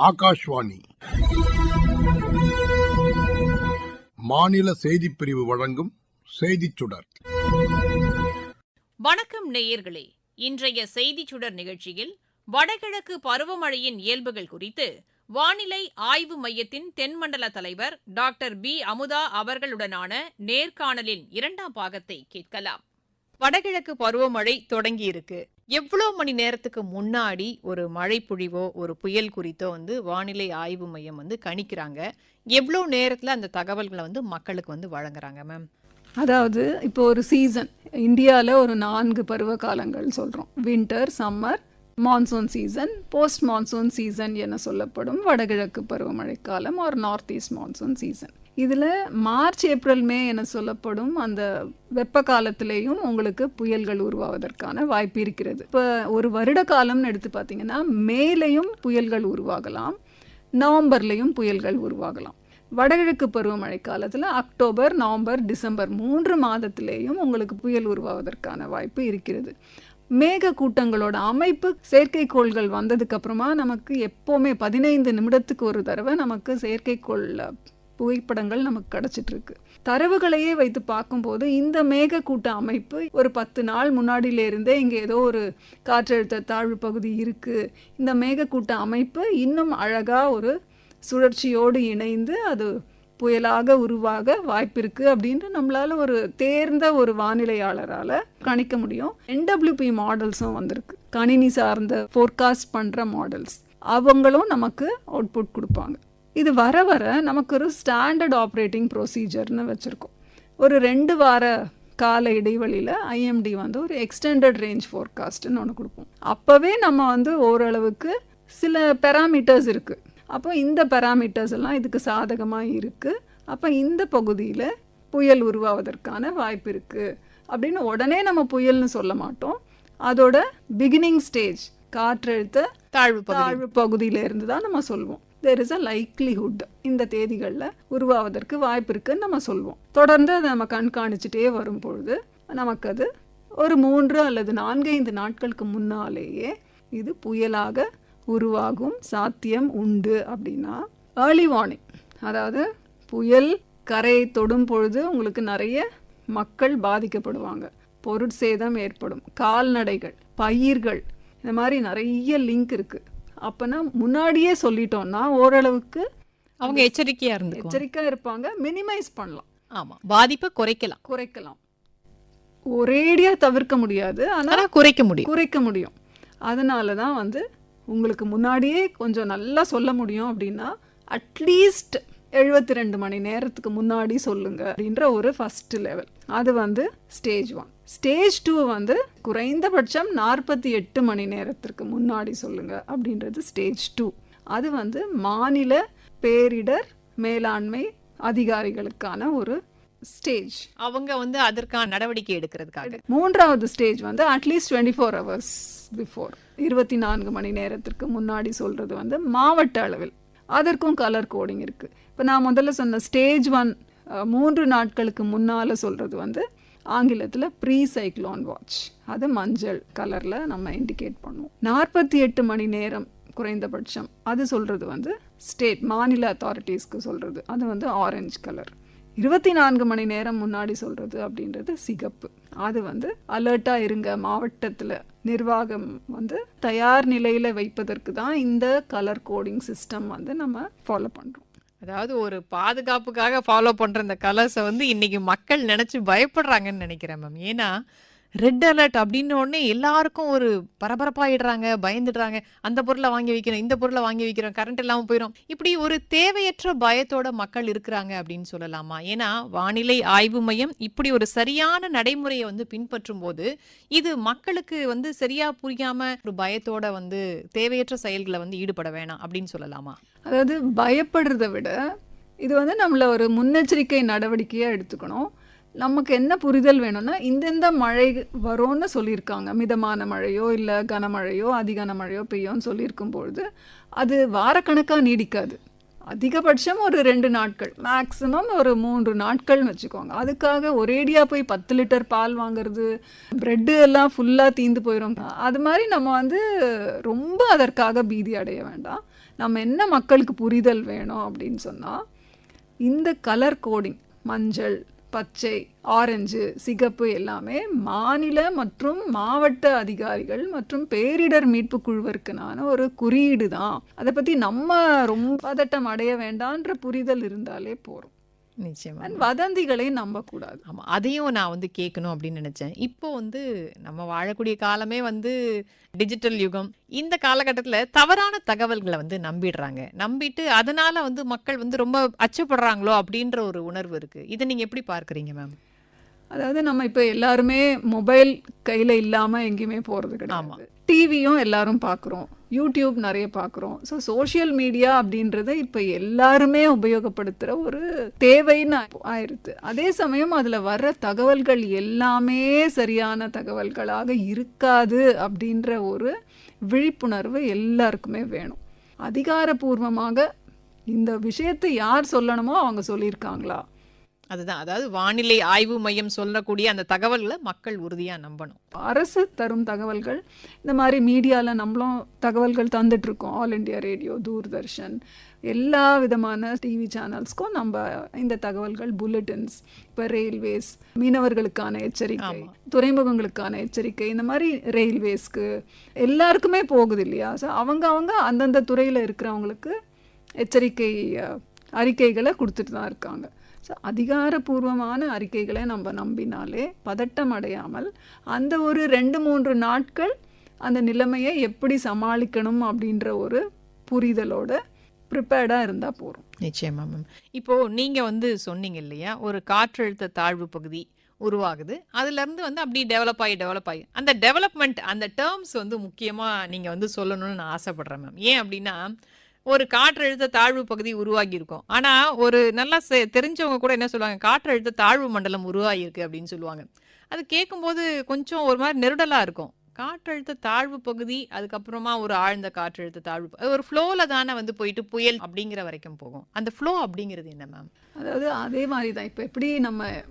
ஆகாஷ்வாணி. மாநில செய்திப் பிரிவு வழங்கும் செய்திச் சுடர். வணக்கம் நேயர்களே. இன்றைய செய்திச் சுடர் நிகழ்ச்சியில் வடகிழக்கு பருவமழையின் இயல்புகள் குறித்து வானிலை ஆய்வு மையத்தின் தென்மண்டல தலைவர் டாக்டர் பி. அமுதா அவர்களுடனான நேர்காணலின் இரண்டாம் பாகத்தை கேட்கலாம். வடகிழக்கு பருவமழை தொடங்கியிருக்கு. எவ்வளோ மணி நேரத்துக்கு முன்னாடி ஒரு மழை பொழிவோ ஒரு புயல் குறித்தோ வந்து வானிலை ஆய்வு மையம் வந்து கணிக்கிறாங்க. எவ்வளோ நேரத்தில் அந்த தகவல்களை வந்து மக்களுக்கு வந்து வழங்குறாங்க மேம்? அதாவது இப்போ ஒரு சீசன். இந்தியாவில் ஒரு நான்கு பருவ காலங்கள் சொல்கிறோம் winter summer monsoon season post monsoon season என சொல்லப்படும் வடகிழக்கு பருவமழை காலம் ஒரு நார்த் ஈஸ்ட் மான்சூன் சீசன். இதில் மார்ச் ஏப்ரல் மே என சொல்லப்படும் அந்த வெப்ப காலத்திலேயும் உங்களுக்கு புயல்கள் உருவாவதற்கான வாய்ப்பு இருக்கிறது. இப்போ ஒரு வருட காலம்னு எடுத்து பார்த்தீங்கன்னா மேலேயும் புயல்கள் உருவாகலாம் நவம்பர்லேயும் புயல்கள் உருவாகலாம். வடகிழக்கு பருவமழை காலத்தில் அக்டோபர் நவம்பர் டிசம்பர் மூன்று மாதத்திலேயும் உங்களுக்கு புயல் உருவாவதற்கான வாய்ப்பு இருக்கிறது. மேக கூட்டங்களோட அமைப்பு செயற்கைக்கோள்கள் வந்ததுக்கப்புறமா நமக்கு எப்போவுமே பதினைந்து நிமிடத்துக்கு ஒரு தடவை நமக்கு செயற்கைக்கோளில் புகைப்படங்கள் நமக்கு கிடைச்சிட்டு இருக்கு தரவுகளையே வைத்து பார்க்கும்போது இந்த மேகக்கூட்ட அமைப்பு ஒரு பத்து நாள் முன்னாடியில இருந்தே இங்கே ஏதோ ஒரு காற்றழுத்த தாழ்வு பகுதி இருக்கு. இந்த மேகக்கூட்ட அமைப்பு இன்னும் அழகா ஒரு சுழற்சியோடு இணைந்து அது புயலாக உருவாக வாய்ப்பிருக்கு அப்படின்னு நம்மளால ஒரு தேர்ந்த ஒரு வானிலையாளரால் கணிக்க முடியும். என்டபிள்யூபி மாடல்ஸும் வந்திருக்கு. கணினி சார்ந்த ஃபோர்காஸ்ட் பண்ணுற மாடல்ஸ் அவங்களும் நமக்கு அவுட்புட் கொடுப்பாங்க. இது வர வர நமக்கு ஒரு ஸ்டாண்டர்ட் ஆப்ரேட்டிங் ப்ரொசீஜர்னு வச்சுருக்கோம். ஒரு ரெண்டு வார கால இடைவெளியில் ஐஎம்டி வந்து ஒரு எக்ஸ்டெண்டட் ரேஞ்ச் ஃபோர்காஸ்ட்னு ஒன்று கொடுப்போம். அப்போவே நம்ம வந்து ஓரளவுக்கு சில பெராமீட்டர்ஸ் இருக்குது அப்போ இந்த பெராமீட்டர்ஸ் எல்லாம் இதுக்கு சாதகமாக இருக்குது அப்போ இந்த பகுதியில் புயல் உருவாவதற்கான வாய்ப்பு இருக்குது அப்படின்னு உடனே நம்ம புயல்னு சொல்ல மாட்டோம். அதோட பிகினிங் ஸ்டேஜ் காற்றழுத்த தாழ்வு தாழ்வு பகுதியில இருந்து தான் நம்ம சொல்வோம். தேர் இஸ் அ லைக்லிஹுட் இந்த தேதிகளில் உருவாவதற்கு வாய்ப்பு இருக்குன்னு நம்ம சொல்வோம். தொடர்ந்து அதை நம்ம கண்காணிச்சுட்டே வரும் பொழுது நமக்கு அது ஒரு மூன்று அல்லது நான்கைந்து நாட்களுக்கு முன்னாலேயே இது புயலாக உருவாகும் சாத்தியம் உண்டு அப்படின்னா ஏர்லி வார்னிங் அதாவது புயல் கரை தொடும் பொழுது உங்களுக்கு நிறைய மக்கள் பாதிக்கப்படுவாங்க. பொருட்சேதம் ஏற்படும். கால்நடைகள் பயிர்கள் இந்த மாதிரி நிறைய லிங்க் இருக்கு. அப்பனா முன்னாடியே சொல்லிட்டோம்னா ஓரளவுக்கு அவங்க எச்சரிக்கையா இருந்துக்குவாங்க. எச்சரிக்கை இருப்பாங்க. மினிமைஸ் பண்ணலாம். ஆமா. பாதிப்பை குறைக்கலாம். குறைக்கலாம். ஒரேடியா தவிர்க்க முடியாது. ஆனா ஆனா குறைக்க முடியும். குறைக்க முடியும். அதனால தான் வந்து உங்களுக்கு முன்னாடியே கொஞ்சம் நல்லா சொல்ல முடியும் அப்படின்னா அட்லீஸ்ட் எழுபத்தி ரெண்டு மணி நேரத்துக்கு முன்னாடி சொல்லுங்க அப்படின்ற ஒரு ஃபர்ஸ்ட் லெவல் அது வந்து ஸ்டேஜ் ஒன் ஸ்டேஜ் டூ வந்து குறைந்தபட்சம் நாற்பத்தி எட்டு மணி நேரத்திற்கு முன்னாடி சொல்லுங்க அப்படின்றது ஸ்டேஜ் டூ அது வந்து மாநில பேரிடர் மேலாண்மை அதிகாரிகளுக்கான ஒரு ஸ்டேஜ் அவங்க வந்து அதற்கான நடவடிக்கை எடுக்கிறதுக்காக. மூன்றாவது ஸ்டேஜ் வந்து at least twenty four hours before இருபத்தி நான்கு மணி நேரத்திற்கு முன்னாடி சொல்கிறது வந்து மாவட்ட அளவில். அதற்கும் கலர் கோடிங் இருக்குது இப்போ நான் முதல்ல சொன்ன ஸ்டேஜ் ஒன் மூன்று நாட்களுக்கு முன்னால் சொல்கிறது வந்து ஆங்கிலத்தில் ப்ரீ சைக்ளோன் வாட்ச் அது மஞ்சள் கலரில் நம்ம இண்டிகேட் பண்ணுவோம். நாற்பத்தி எட்டு மணி நேரம் குறைந்தபட்சம் அது சொல்கிறது வந்து ஸ்டேட் மாநில அத்தாரிட்டிஸ்க்கு சொல்கிறது அது வந்து ஆரஞ்சு கலர் இருபத்தி நான்கு மணி நேரம் முன்னாடி சொல்கிறது அப்படின்றது சிகப்பு. அது வந்து அலர்ட்டாக இருங்க மாவட்டத்தில் நிர்வாகம் வந்து தயார் நிலையில் வைப்பதற்கு தான் இந்த கலர் கோடிங் சிஸ்டம் வந்து நம்ம ஃபாலோ பண்ணுறோம் அதாவது ஒரு பாதுகாப்புக்காக ஃபாலோ பண்ற இந்த கலர்ஸை வந்து இன்னைக்கு மக்கள் நினைச்சு பயப்படுறாங்கன்னு நினைக்கிறேன் மேம் ஏன்னா ரெட் அலர்ட் அப்படின்ன உடனே எல்லாருக்கும் ஒரு பரபரப்பாயிடுறாங்க பயந்துடுறாங்க. அந்த பொருளை வாங்கி வைக்கிறோம் இந்த பொருளை வாங்கி வைக்கிறோம் கரண்ட் இல்லாமல் போயிடும். இப்படி ஒரு தேவையற்ற பயத்தோட மக்கள் இருக்கிறாங்க அப்படின்னு சொல்லலாமா? ஏன்னா வானிலை ஆய்வு மையம் இப்படி ஒரு சரியான நடைமுறையை வந்து பின்பற்றும் போது இது மக்களுக்கு வந்து சரியா புரியாம ஒரு பயத்தோட வந்து தேவையற்ற செயல்களை வந்து ஈடுபட வேணாம் அப்படின்னு சொல்லலாமா? அதாவது பயப்படுறதை விட இது வந்து நம்மள ஒரு முன்னெச்சரிக்கை நடவடிக்கையாக எடுத்துக்கணும். நமக்கு என்ன புரிதல் வேணும்னா இந்தெந்த மழை வரும்னு சொல்லியிருக்காங்க. மிதமான மழையோ இல்லை கனமழையோ அதிகன மழையோ பெய்யும்னு சொல்லியிருக்கும் பொழுது அது வாரக்கணக்காக நீடிக்காது. அதிகபட்சம் ஒரு ரெண்டு நாட்கள். மேக்ஸிமம் ஒரு மூன்று நாட்கள்னு வச்சுக்கோங்க. அதுக்காக ஒரேடியாக போய் பத்து லிட்டர் பால் வாங்குறது ப்ரெட்டு எல்லாம் ஃபுல்லாக தீந்து போயிடும் அது மாதிரி நம்ம வந்து ரொம்ப அதற்காக பீதி அடைய வேண்டாம். நம்ம என்ன மக்களுக்கு புரிதல் வேணும் அப்படின்னு சொன்னால் இந்த கலர் கோடிங் மஞ்சள் பச்சை ஆரஞ்சு சிகப்பு எல்லாமே மாநில மற்றும் மாவட்ட அதிகாரிகள் மற்றும் பேரிடர் மீட்பு குழுவிற்குனான ஒரு குறியீடு தான் அதை பற்றி நம்ம ரொம்ப பதட்டம் அடைய வேண்டான்ற புரிதல் இருந்தாலே போகிறோம் நிச்சயமா. வதந்திகளை நம்பக்கூடாது. ஆமா அதையும் நான் வந்து கேட்கணும் அப்படின்னு நினைச்சேன். இப்போ வந்து நம்ம வாழக்கூடிய காலமே வந்து டிஜிட்டல் யுகம். இந்த காலகட்டத்துல தவறான தகவல்களை வந்து நம்பிடுறாங்க. நம்பிட்டு அதனால வந்து மக்கள் வந்து ரொம்ப அச்சப்படுறாங்களோ அப்படின்ற ஒரு உணர்வு இருக்கு. இதை நீங்க எப்படி பார்க்கறீங்க மேம் அதாவது நம்ம இப்போ எல்லாருமே மொபைல் கையில் இல்லாமல் எங்கேயுமே போகிறது ஆமா. கிடையாது. டிவியும் எல்லாரும் பார்க்குறோம் யூடியூப் நிறைய பார்க்குறோம் ஸோ சோஷியல் மீடியா அப்படின்றத இப்போ எல்லாருமே உபயோகப்படுத்துகிற ஒரு தேவைன்னு ஆயிருது அதே சமயம் அதில் வர்ற தகவல்கள் எல்லாமே சரியான தகவல்களாக இருக்காது அப்படின்ற ஒரு விழிப்புணர்வு எல்லாருக்குமே வேணும். அதிகாரப்பூர்வமாக இந்த விஷயத்தை யார் சொல்லணுமோ அவங்க சொல்லியிருக்காங்களா? அதுதான். அதாவது வானிலை ஆய்வு மையம் சொல்லக்கூடிய அந்த தகவல்களை மக்கள் உறுதியா நம்பணும். அரசு தரும் தகவல்கள் இந்த மாதிரி மீடியாவில் நம்மளும் தகவல்கள் தந்துட்டு இருக்கோம் ஆல் இண்டியா ரேடியோ தூர்தர்ஷன் எல்லா விதமான டிவி சேனல்ஸ்க்கும் நம்ம இந்த தகவல்கள் புல்லட்டின்ஸ் இப்போ ரயில்வேஸ் மீனவர்களுக்கான எச்சரிக்கை. துறைமுகங்களுக்கான எச்சரிக்கை இந்த மாதிரி ரயில்வேஸ்க்கு எல்லாருக்குமே போகுது இல்லையா? ஸோ அவங்க அவங்க அந்தந்த துறையில் இருக்கிறவங்களுக்கு எச்சரிக்கை அறிக்கைகளை கொடுத்துட்டு தான் இருக்காங்க. ஸோ அதிகாரப்பூர்வமான அறிக்கைகளை நம்ம நம்பினாலே பதட்டம் அடையாமல் அந்த ஒரு ரெண்டு மூன்று நாட்கள் அந்த நிலைமையை எப்படி சமாளிக்கணும் அப்படின்ற ஒரு புரிதலோட ப்ரிப்பேர்டாக இருந்தால் போகிறோம் நிச்சயமா மேம் இப்போது நீங்கள் வந்து சொன்னீங்க இல்லையா ஒரு காற்றழுத்த தாழ்வு பகுதி உருவாகுது. அதுலேருந்து வந்து அப்படி டெவலப் ஆகி டெவலப் ஆகி. அந்த டெவலப்மெண்ட் அந்த டேர்ம்ஸ் வந்து முக்கியமாக நீங்கள் வந்து சொல்லணும்னு நான் ஆசைப்படுறேன் மேம் ஏன் அப்படின்னா ஒரு காற்றழுத்த தாழ்வு பகுதி உருவாகியிருக்கும். ஆனால் ஒரு நல்லா செ- தெரிஞ்சவங்க கூட என்ன சொல்லுவாங்க? காற்றழுத்த தாழ்வு மண்டலம் உருவாகியிருக்கு அப்படின்னு சொல்லுவாங்க. அது கேட்கும்போது கொஞ்சம் ஒரு மாதிரி நெருடலாக இருக்கும். காற்றழுத்த தாழ்வு பகுதி அதுக்கப்புறமா ஒரு ஆழ்ந்த காற்றழுத்த தாழ்வு ஒரு ஃப்ளோவில் தானே வந்து போயிட்டு புயல் அப்படிங்கிற வரைக்கும் போகும். அந்த ஃப்ளோ அப்படிங்கிறது என்ன மேம் அதாவது அதே மாதிரி தான். இப்போ எப்படி நம்ம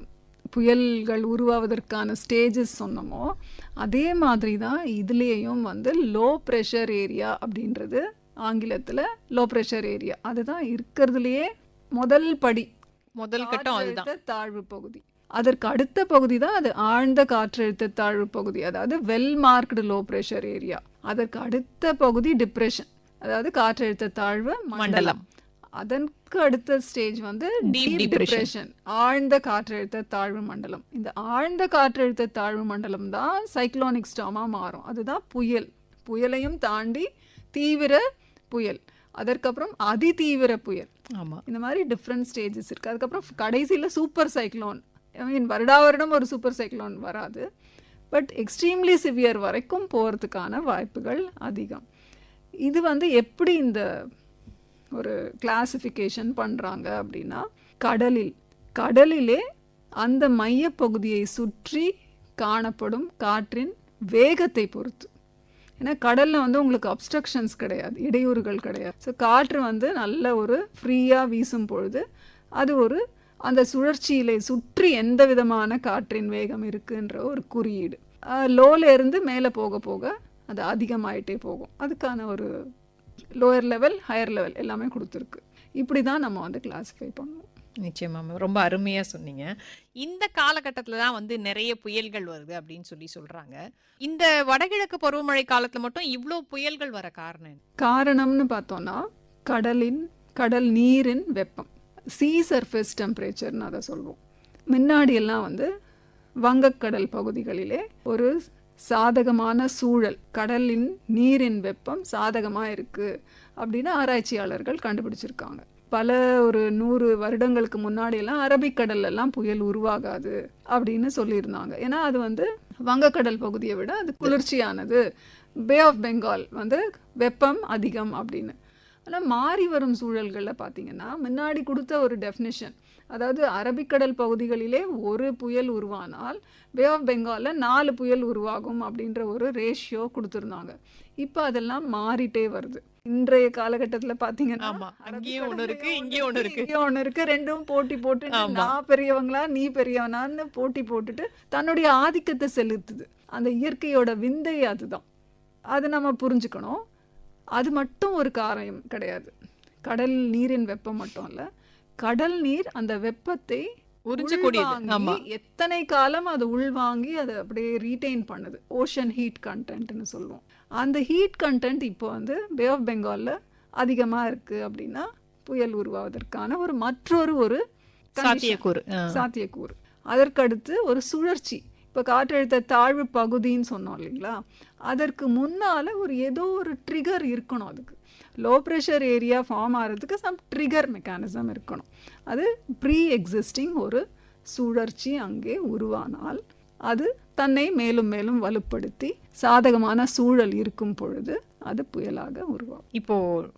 புயல்கள் உருவாவதற்கான ஸ்டேஜஸ் சொன்னோமோ அதே மாதிரி தான் இதுலேயும் வந்து லோ ப்ரெஷர் ஏரியா அப்படின்றது ஆங்கிலத்தில் லோ ப்ரெஷர் ஏரியா அதுதான் இருக்கிறதுலையே முதல் படி. முதல் கட்டம் அதுதான். தாழ்வு பகுதி. அதற்கு அடுத்த பகுதி தான் அது ஆழ்ந்த காற்றழுத்த தாழ்வு பகுதி. அதாவது well marked low pressure area அதற்கு அடுத்த பகுதி டிப்ரெஷன் அதாவது காற்றழுத்த தாழ்வு மண்டலம். அதற்கு அடுத்த ஸ்டேஜ் வந்து டீப். டிப்ரெஷன் ஆழ்ந்த காற்றழுத்த தாழ்வு மண்டலம். இந்த ஆழ்ந்த காற்றழுத்த தாழ்வு மண்டலம் தான் சைக்ளோனிக் ஸ்டாமா மாறும். அதுதான் புயல். புயலையும் தாண்டி தீவிர புயல். அதற்கப்புறம் அதிதீவிர புயல். ஆமா. இந்த மாதிரி டிஃப்ரெண்ட் ஸ்டேஜஸ் இருக்குது அதுக்கப்புறம் கடைசியில் சூப்பர் சைக்ளோன் ஐ மீன் வருடா வருடம் ஒரு சூப்பர் சைக்ளோன் வராது. பட் எக்ஸ்ட்ரீம்லி சிவியர் வரைக்கும் போகிறதுக்கான வாய்ப்புகள் அதிகம். இது வந்து எப்படி இந்த ஒரு கிளாசிஃபிகேஷன் பண்ணுறாங்க அப்படின்னா கடலில் கடலிலே அந்த மையப்பகுதியை சுற்றி காணப்படும் காற்றின் வேகத்தை பொறுத்து. ஏன்னா கடலில் வந்து உங்களுக்கு அப்ஸ்ட்ரக்ஷன்ஸ் கிடையாது இடையூறுகள் கிடையாது. ஸோ காற்று வந்து நல்ல ஒரு ஃப்ரீயாக வீசும் பொழுது அது ஒரு அந்த சுழற்சியிலே சுற்றி எந்த விதமான காற்றின் வேகம் இருக்குன்ற ஒரு குறியீடு. லோல இருந்து மேலே போக போக அது அதிகமாயிட்டே போகும். அதுக்கான ஒரு லோயர் லெவல் ஹையர் லெவல் எல்லாமே கொடுத்துருக்கு. இப்படி தான் நம்ம வந்து கிளாஸிஃபை பண்ணுவோம். நிச்சயமாக ரொம்ப அருமையாக சொன்னீங்க. இந்த காலகட்டத்தில் தான் வந்து நிறைய புயல்கள் வருது அப்படின்னு சொல்லி சொல்கிறாங்க இந்த வடகிழக்கு பருவமழை காலத்தில் மட்டும் இவ்வளோ புயல்கள் வர காரணம் காரணம்னு பார்த்தோன்னா கடலின் கடல் நீரின் வெப்பம். சீ சர்ஃபேஸ் டெம்பரேச்சர்னு அதை சொல்லுவோம் முன்னாடியெல்லாம் வந்து வங்கக்கடல் பகுதிகளிலே ஒரு சாதகமான சூழல். கடலின் நீரின் வெப்பம் சாதகமாக இருக்குது அப்படின்னு ஆராய்ச்சியாளர்கள் கண்டுபிடிச்சிருக்காங்க. பல ஒரு நூறு வருடங்களுக்கு முன்னாடியெல்லாம் அரபிக்கடல்லாம் புயல் உருவாகாது அப்படின்னு சொல்லியிருந்தாங்க. ஏன்னா அது வந்து வங்கக்கடல் பகுதியை விட அது குளிர்ச்சியானது. பே ஆஃப் பெங்கால் வந்து வெப்பம் அதிகம் அப்படின்னு. ஆனால் மாறி வரும் சூழல்களில் பார்த்தீங்கன்னா முன்னாடி கொடுத்த ஒரு டெஃபினிஷன் அதாவது அரபிக்கடல் பகுதிகளிலே ஒரு புயல் உருவானால் பே ஆஃப் பெங்காலில் நாலு புயல் உருவாகும் அப்படின்ற ஒரு ரேஷியோ கொடுத்துருந்தாங்க. இப்போ அதெல்லாம் மாறிட்டே வருது. இன்றைய காலகட்டத்தில் பார்த்தீங்கன்னா ஆமா. அங்கேயும் ஒண்ணு இருக்கு இங்கேயும் ஒண்ணு இருக்கு. இங்கேயும் ஒண்ணு இருக்கு. ரெண்டும் போட்டி போட்டு. நான் பெரியவங்களா நீ பெரியவனான்னு போட்டி போட்டுட்டு தன்னுடைய ஆதிக்கத்தை செலுத்துது. அந்த இயற்கையோட விந்தை அதுதான். அது நம்ம புரிஞ்சுக்கணும். அது மட்டும் ஒரு காரணம் கிடையாது. கடல் நீரின் வெப்பம் மட்டும் இல்ல. கடல் நீர் அந்த வெப்பத்தை உறிஞ்சக்கூடியது. எத்தனை காலம் அது உள்வாங்கி அதை அப்படியே ரீட்டைன் பண்ணுது. ஓஷன் ஹீட் கண்டென்ட்னு சொல்லுவோம். அந்த ஹீட் கண்டென்ட் இப்போ வந்து பே ஆஃப் பெங்கால்ல அதிகமா இருக்கு அப்படின்னா புயல் உருவாவதற்கான ஒரு மற்றொரு ஒரு. சாத்தியக்கூறு. சாத்தியக்கூறு. அதற்கடுத்து ஒரு சுழற்சி. இப்போ காற்றழுத்த தாழ்வு பகுதின்னு சொன்னோம் இல்லைங்களா? அதற்கு முன்னால ஒரு ஏதோ ஒரு ட்ரிகர் இருக்கணும் அதுக்கு. லோ ப்ரெஷர் ஏரியா ஃபார்ம் ஆகிறதுக்கு சம் ட்ரிகர் மெக்கானிசம் இருக்கணும். அது ப்ரீ எக்ஸிஸ்டிங் ஒரு சுழற்சி அங்கே உருவானால் அது தன்னை மேலும் மேலும் வலுப்படுத்தி சாதகமான சூழல் இருக்கும் பொழுது அது புயலாக உருவாகும். இப்போ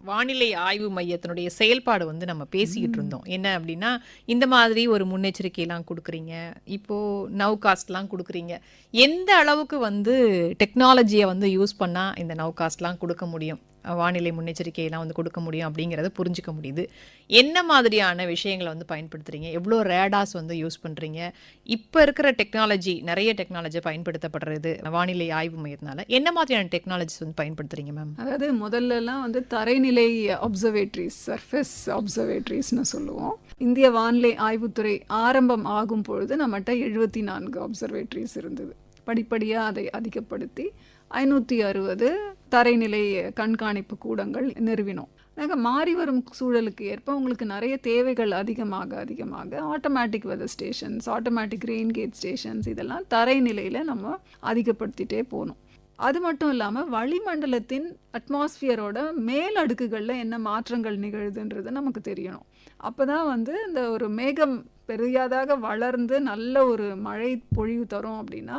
வானிலை ஆய்வு மையத்தினுடைய செயல்பாடு வந்து நம்ம பேசிக்கிட்டு இருந்தோம். என்ன அப்படின்னா இந்த மாதிரி ஒரு முன்னெச்சரிக்கையெல்லாம் கொடுக்குறீங்க. இப்போ நவ் காஸ்ட்லாம் கொடுக்குறீங்க. எந்த அளவுக்கு வந்து டெக்னாலஜியை வந்து யூஸ் பண்ணா இந்த நவ் காஸ்ட்லாம் கொடுக்க முடியும்? வானிலை முன்னெச்சரிக்கையெல்லாம் வந்து கொடுக்க முடியும் அப்படிங்கிறத புரிஞ்சுக்க முடியுது. என்ன மாதிரியான விஷயங்களை வந்து பயன்படுத்துறீங்க? எவ்வளோ ரேடாஸ் வந்து யூஸ் பண்ணுறீங்க இப்போ இருக்கிற டெக்னாலஜி நிறைய டெக்னாலஜி பயன்படுத்தப்படுறது வானிலை ஆய்வு மையத்தினால. என்ன மாதிரியான டெக்னாலஜிஸ் வந்து பயன்படுத்துறீங்க மேம் அதாவது முதல்லலாம் வந்து தரைநிலை அப்சர்வேட்ரிஸ் சர்ஃபேஸ் அப்சர்வேட்ரிஸ்னு சொல்லுவோம். இந்திய வானிலை ஆய்வுத்துறை ஆரம்பம் ஆகும் பொழுது நம்மகிட்ட எழுபத்தி நான்கு அப்சர்வேட்ரிஸ் இருந்தது. படிப்படியாக அதை அதிகப்படுத்தி ஐநூற்றி அறுபது தரைநிலை கண்காணிப்பு கூடங்கள் நிறுவினோம். நாங்கள் மாறி வரும் சூழலுக்கு ஏற்ப உங்களுக்கு நிறைய தேவைகள் அதிகமாக அதிகமாக automatic weather stations automatic rain gauge stations இதெல்லாம் தரைநிலையில் நம்ம அதிகப்படுத்திட்டே போகணும். அது மட்டும் இல்லாமல் வளிமண்டலத்தின் அட்மாஸ்பியரோட மேல் அடுக்குகளில் என்ன மாற்றங்கள் நிகழுதுன்றது நமக்கு தெரியணும். அப்போ தான் வந்து இந்த ஒரு மேகம் பெரியாதாக வளர்ந்து நல்ல ஒரு மழை பொழிவு தரும் அப்படின்னா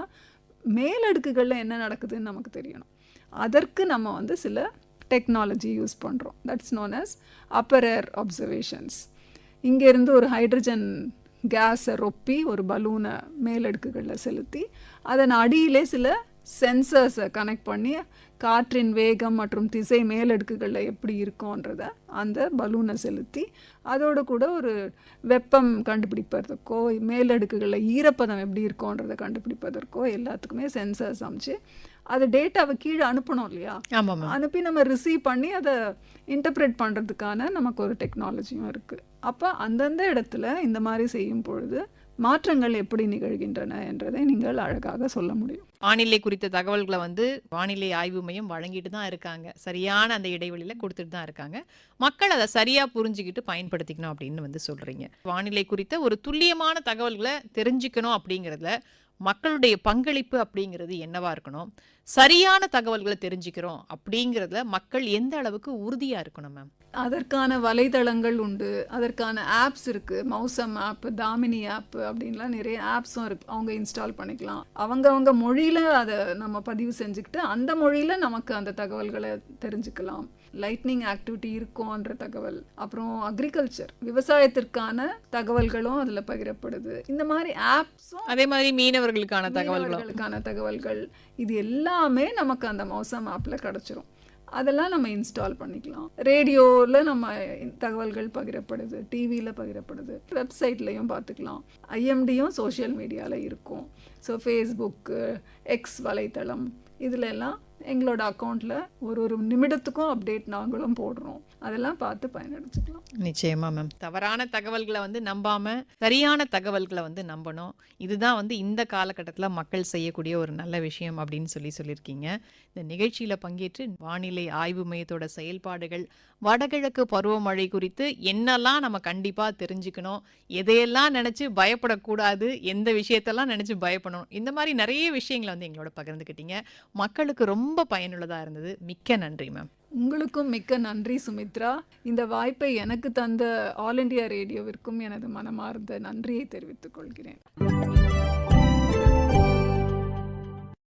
மேலடுக்குகளில் என்ன நடக்குதுன்னு நமக்கு தெரியணும். அதற்கு நம்ம வந்து சில டெக்னாலஜி யூஸ் பண்ணுறோம் that's known as upper air observations இங்கேருந்து ஒரு ஹைட்ரஜன் கேஸை ரொப்பி ஒரு பலூனை மேலடுக்குகளில் செலுத்தி அதன் அடியிலே சில சென்சர்ஸை கனெக்ட் பண்ணி காற்றின் வேகம் மற்றும் திசை மேலடுக்குகளில் எப்படி இருக்கோன்றத அந்த பலூனை செலுத்தி அதோடு கூட ஒரு வெப்பம் கண்டுபிடிப்பதற்கோ மேலடுக்குகளில் ஈரப்பதம் எப்படி இருக்கோன்றதை கண்டுபிடிப்பதற்கோ எல்லாத்துக்குமே சென்சர்ஸ் அமைச்சு அது டேட்டாவை கீழே அனுப்பணும் இல்லையா? அனுப்பி நம்ம ரிசீவ் பண்ணி அதை இன்டர்பிரேட் பண்ணுறதுக்கான நமக்கு ஒரு டெக்னாலஜியும் இருக்குது அப்போ அந்தந்த இடத்துல இந்த மாதிரி செய்யும் பொழுது மாற்றங்கள் எப்படி நிகழ்கின்றன என்றதை நீங்கள் அழகாக சொல்ல முடியும். வானிலை குறித்த தகவல்களை வந்து வானிலை ஆய்வு மையம் வழங்கிட்டு தான் இருக்காங்க. சரியான அந்த இடைவெளியில் கொடுத்துட்டு தான் இருக்காங்க. மக்கள் அதை சரியாக புரிஞ்சுக்கிட்டு பயன்படுத்திக்கணும் அப்படின்னு வந்து சொல்கிறீங்க வானிலை குறித்த ஒரு துல்லியமான தகவல்களை தெரிஞ்சுக்கணும் அப்படிங்கிறதுல மக்களுடைய பங்களிப்பு அப்படிங்கிறது என்னவா இருக்கணும்? சரியான தகவல்களை தெரிஞ்சுக்கிறோம் அப்படிங்கிறதுல மக்கள் எந்த அளவுக்கு உறுதியாக இருக்கணும் மேம்? அதற்கான வலைதளங்கள் உண்டு. அதற்கான ஆப்ஸ் இருக்கு. மௌசம் ஆப் தாமினி ஆப் அப்படின்லாம் நிறைய ஆப்ஸும் இருக்கு. அவங்க இன்ஸ்டால் பண்ணிக்கலாம். அவங்கவங்க மொழியில அதை நம்ம பதிவு செஞ்சுக்கிட்டு அந்த மொழியில நமக்கு அந்த தகவல்களை தெரிஞ்சுக்கலாம். லைட்னிங் ஆக்டிவிட்டி இருக்கும்ன்ற தகவல். அப்புறம் அக்ரிகல்ச்சர் விவசாயத்திற்கான தகவல்களும் அதுல பகிரப்படுது. இந்த மாதிரி ஆப்ஸும் அதே மாதிரி மீனவர்களுக்கான தகவல்களும். மீனவர்களுக்கான தகவல்கள். இது எல்லாமே நமக்கு அந்த மௌசம் ஆப்பில் கிடச்சிரும். அதெல்லாம் நம்ம இன்ஸ்டால் பண்ணிக்கலாம். ரேடியோவில் நம்ம தகவல்கள் பகிரப்படுது டிவியில் பகிரப்படுது வெப்சைட்லேயும் பார்த்துக்கலாம். ஐஎம்டியும் சோஷியல் மீடியாவில் இருக்கும். ஸோ ஃபேஸ்புக்கு எக்ஸ் வலைத்தளம் இதில் எல்லாம் எங்களோட அக்கௌண்ட்டில் ஒரு ஒரு நிமிடத்துக்கும் அப்டேட் நாங்களும் போடுறோம். அதெல்லாம் பார்த்து பயனடைச்சுக்கலாம். நிச்சயமா மேம் தவறான தகவல்களை வந்து நம்பாம சரியான தகவல்களை வந்து நம்பணும். இதுதான் வந்து இந்த காலகட்டத்தில் மக்கள் செய்யக்கூடிய ஒரு நல்ல விஷயம் அப்படின்னு சொல்லி சொல்லியிருக்கீங்க. இந்த நிகழ்ச்சியில் பங்கேற்று வானிலை ஆய்வு மையத்தோட செயல்பாடுகள் வடகிழக்கு பருவமழை குறித்து என்னெல்லாம் நம்ம கண்டிப்பாக தெரிஞ்சுக்கணும் எதையெல்லாம் நினச்சி பயப்படக்கூடாது எந்த விஷயத்தெல்லாம் நினச்சி பயப்படணும் இந்த மாதிரி நிறைய விஷயங்களை வந்து எங்களோட பகிர்ந்துக்கிட்டீங்க. மக்களுக்கு ரொம்ப பயனுள்ளதாக இருந்தது. மிக்க நன்றி மேம் உங்களுக்கும் மிக்க நன்றி சுமித்ரா. இந்த வாய்ப்பை எனக்கு தந்த ஆல் இண்டியா ரேடியோவிற்கும் எனது மனமார்ந்த நன்றியை தெரிவித்துக் கொள்கிறேன்.